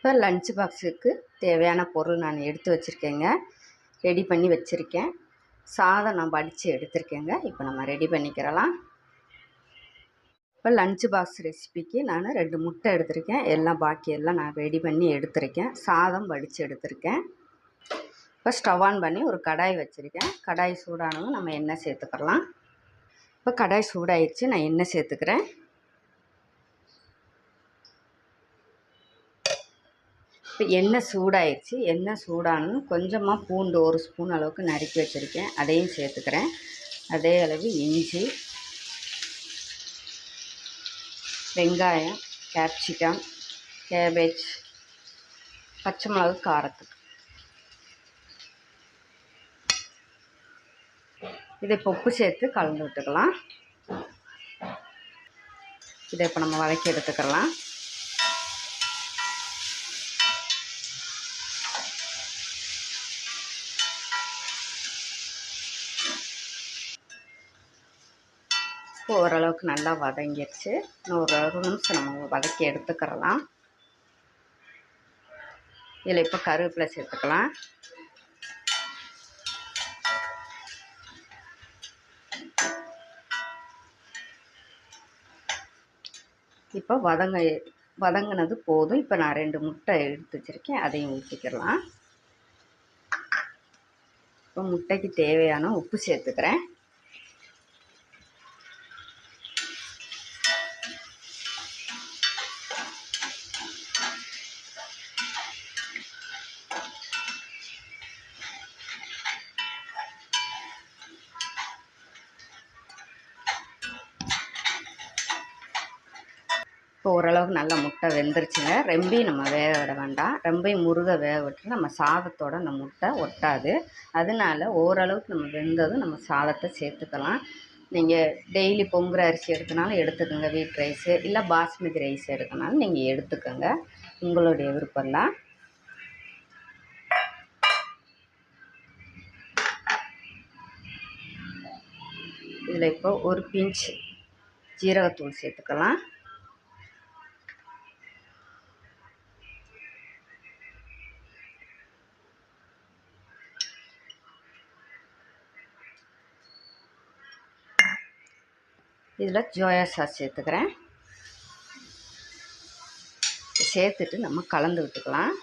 இப்போ லஞ்ச் பாக்ஸுக்கு தேவையான பொருள் நான் எடுத்து வச்சுருக்கேங்க. ரெடி பண்ணி வச்சுருக்கேன். சாதம் நான் வடித்து எடுத்திருக்கேங்க. இப்போ நம்ம ரெடி பண்ணிக்கிறலாம். இப்போ லஞ்ச் பாக்ஸ் ரெசிபிக்கு நான் ரெண்டு முட்டை எடுத்திருக்கேன். எல்லாம் பாக்கியெல்லாம் நான் ரெடி பண்ணி எடுத்திருக்கேன். சாதம் வடித்து எடுத்திருக்கேன். இப்போ ஸ்டவ் ஆன் பண்ணி ஒரு கடாய் வச்சுருக்கேன். கடாய் சூடானதும் நம்ம எண்ணெய் சேர்த்துக்கலாம் இப்போ கடாய் சூடாயிடுச்சு நான் எண்ணெய் சேர்த்துக்கிறேன். இப்போ எண்ணெய் சூடாயிடுச்சு எண்ணெய் சூடானு கொஞ்சமாக பூண்டு ஒரு ஸ்பூன் அளவுக்கு நறுக்கி வச்சுருக்கேன். அதையும் சேர்த்துக்கிறேன். அதே அளவு இஞ்சி வெங்காயம் கேப்சிகம் கேபேஜ் பச்சை மிளகு காரத்துக்கு. இதை பொப்பு சேர்த்து கலந்து விட்டுக்கலாம். இதை இப்போ நம்ம வதக்கி எடுத்துக்கலாம். இப்போ ஓரளவுக்கு நல்லா வதங்கிடுச்சு இன்னும் ஒரு ஒரு நிமிஷம் நம்ம வதக்கி எடுத்துக்கிறலாம். இதில் இப்போ கருவேப்பிலை சேர்த்துக்கலாம். இப்போ வதங்க வதங்கினது போதும். இப்போ நான் ரெண்டு முட்டை எடுத்து வச்சுருக்கேன். அதையும் ஊற்றிக்கிறலாம் இப்போ முட்டைக்கு தேவையான உப்பு சேர்த்துக்கிறேன். இப்போ ஓரளவுக்கு நல்லா முட்டை வெந்துருச்சுங்க. ரொம்பையும் நம்ம வேக விட வேண்டாம். ரொம்பையும் முருக வேக விட்டு நம்ம சாதத்தோட அந்த முட்டை ஒட்டாது. அதனால ஓரளவுக்கு நம்ம வெந்ததும் நம்ம சாதத்தை சேர்த்துக்கலாம். நீங்கள் டெய்லி பொங்குற அரிசி எடுத்தனாலும் எடுத்துக்கோங்க. வீட் ரைஸு இல்லை பாஸ்மதி ரைஸ் எடுக்கனாலும் நீங்கள் எடுத்துக்கோங்க. உங்களுடைய விருப்பம்லாம் இதில் இப்போ ஒரு பிஞ்ச் ஜீரகத்தூள் சேர்த்துக்கலாம். இதில் ஜோயா சாஸ் சேர்த்துக்கிறேன். சேர்த்துட்டு நம்ம கலந்து விட்டுக்கலாம்.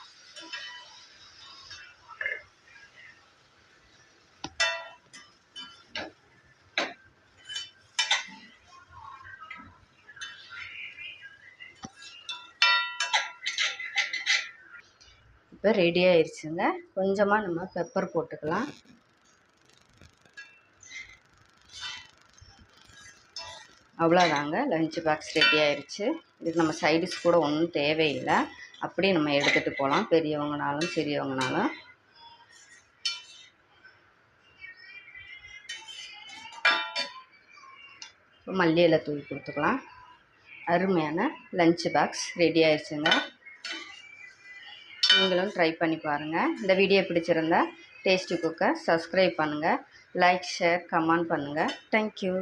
இப்போ ரெடி ஆயிடுச்சுங்க கொஞ்சமாக நம்ம பெப்பர் போட்டுக்கலாம். அவ்வளோதாங்க லஞ்ச் பாக்ஸ் ரெடி ஆயிடுச்சு இதுக்கு நம்ம சைடிஸ் கூட ஒன்றும் தேவையில்லை. அப்படியே நம்ம எடுத்துகிட்டு போகலாம் பெரியவங்கனாலும் சிறியவங்கனாலும். மல்லி இலை தூவி கொடுத்துக்கலாம். அருமையான லஞ்ச் பாக்ஸ் ரெடி ஆயிடுச்சுங்க நீங்களும் ட்ரை பண்ணி பாருங்கள் இந்த வீடியோ பிடிச்சிருந்தா டேஸ்டி குக்கை சப்ஸ்கிரைப் பண்ணுங்கள் லைக் ஷேர் கமெண்ட் பண்ணுங்கள் தேங்க்யூ